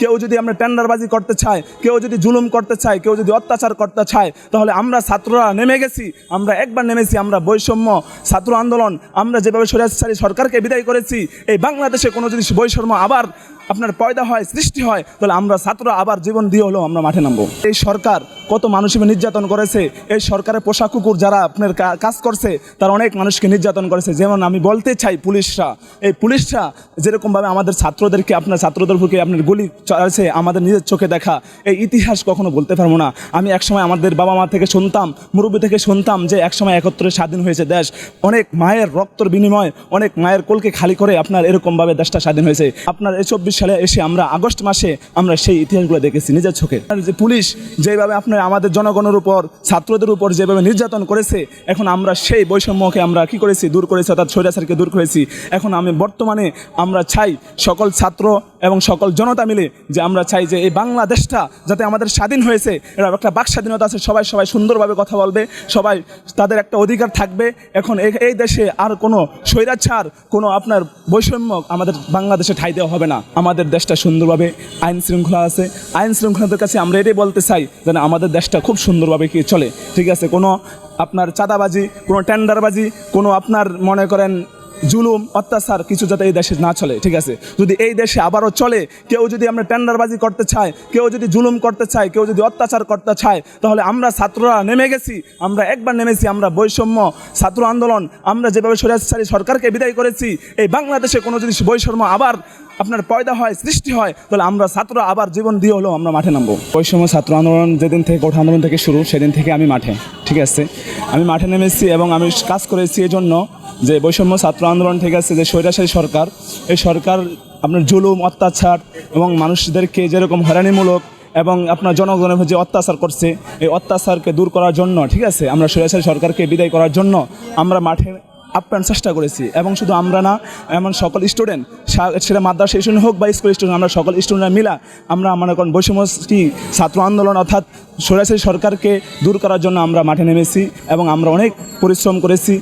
কেউ যদি আমরা টেন্ডারবাজি করতে চায় কেউ যদি জুলুম করতে চায় কেউ যদি অত্যাচার করতে চায় তাহলে আমরা ছাত্ররা নেমে গেছি, আমরা একবার নেমেছি, আমরা বৈষম্য, ছাত্র আন্দোলন, আমরা যেভাবে সরাসরি সরকারকে বিদায় করেছি, এই বাংলাদেশে কোনো যদি বৈষম্য আবার আপনার পয়দা হয়, সৃষ্টি হয়, তাহলে আমরা ছাত্ররা আবার জীবন দিয়ে হলেও আমরা মাঠে নামবো। এই সরকার কত মানুষকে নির্যাতন করেছে। এই সরকারের পোশাক কুকুর যারা আপনার কাজ করছে, তারা অনেক মানুষকে নির্যাতন করেছে। যেমন আমি বলতে চাই পুলিশরা, এই পুলিশরা যেরকমভাবে আমাদের ছাত্রদেরকে, আপনার ছাত্রদের ছাত্রদেরকে আপনার গুলি চালাচ্ছে আমাদের নিজের চোখে দেখা, এই ইতিহাস কখনো বলতে পারব না। আমি একসময় আমাদের বাবা মা থেকে শুনতাম, মুরব্বী থেকে শুনতাম যে একসময় একত্রে স্বাধীন হয়েছে দেশ। অনেক মায়ের রক্তর বিনিময় অনেক মায়ের কোলকে খালি করে আপনার এরকমভাবে দেশটা স্বাধীন হয়েছে। আপনার এই চব্বিশ সালে এসে আমরা আগস্ট মাসে আমরা সেই ইতিহাসগুলো দেখেছি নিজের চোখে। যে পুলিশ, যেভাবে আপনার আমাদের জনগণের উপর, ছাত্রদের উপর যেভাবে নির্যাতন করেছে, এখন আমরা সেই বৈষম্যকে আমরা কি করেছি? দূর করেছি, অর্থাৎ স্বৈরাচারকে দূর করেছি। এখন আমি বর্তমানে আমরা চাই সকল ছাত্র এবং সকল জনতা মিলে যে আমরা চাই যে এই বাংলাদেশটা যাতে আমাদের স্বাধীন হয়েছে, এরা একটা বাক স্বাধীনতা আছে, সবাই সবাই সুন্দরভাবে কথা বলবে, সবাই তাদের একটা অধিকার থাকবে। এখন এই- দেশে আর কোনো স্বৈরাচার, কোনো আপনার বৈষম্য আমাদের বাংলাদেশে ঠাই দেওয়া হবে না। আমাদের দেশটা সুন্দরভাবে আইন শৃঙ্খলা আছে। আইন শৃঙ্খলাদের কাছে আমরা এটাই বলতে চাই যেন আমাদের দেশটা খুব সুন্দরভাবে কি চলে। ঠিক আছে, কোনো আপনার চাঁদাবাজি, কোনো টেন্ডারবাজি, কোনো আপনার মনে করেন জুলুম, অত্যাচার কিছু যাতে এই দেশে না চলে, ঠিক আছে? যদি এই দেশে আবারও চলে, কেউ যদি আমরা টেন্ডারবাজি করতে চায় কেউ যদি জুলুম করতে চায় কেউ যদি অত্যাচার করতে চায়, তাহলে আমরা ছাত্ররা নেমে গেছি, আমরা একবার নেমেছি, আমরা বৈষম্য, ছাত্র আন্দোলন, আমরা যেভাবে সরিয়াচারী সরকারকে বিদায় করেছি, এই বাংলাদেশে কোনো যদি বৈষম্য আবার আপনার পয়দা হয়, সৃষ্টি হয়, তাহলে আমরা ছাত্ররা আবার জীবন দিয়ে হলেও আমরা মাঠে নামবো। বৈষম্য, ছাত্র আন্দোলন যেদিন থেকে কোঠা আন্দোলন থেকে শুরু, সেদিন থেকে আমি মাঠে, ঠিক আছে? আমি মাঠে নেমেছি এবং আমি কাজ করেছি এই জন্য যে বৈষম্য ছাত্র আন্দোলন ঠিক আছে, যে স্বৈরাচারী সরকার, এই সরকার আপনার জুলুম, অত্যাচার এবং মানুষদেরকে যেরকম হয়রানিমূলক এবং আপনার জনগণের যে অত্যাচার করছে, এই অত্যাচারকে দূর করার জন্য, ঠিক আছে, আমরা স্বৈরাচারী সরকারকে বিদায় করার জন্য আমরা মাঠে আপ্রাণ চেষ্টা করেছি। এবং শুধু আমরা না, এমন সকল স্টুডেন্ট সেটা মাদ্রাসা স্টুডেন্ট হোক বা স্কুল স্টুডেন্ট, আমরা সকল স্টুডেন্টরা মিলা আমরা মনে করেন বৈষম্য ছাত্র আন্দোলন অর্থাৎ সরাসরি সরকারকে দূর করার জন্য আমরা মাঠে নেমেছি এবং আমরা অনেক পরিশ্রম করেছি।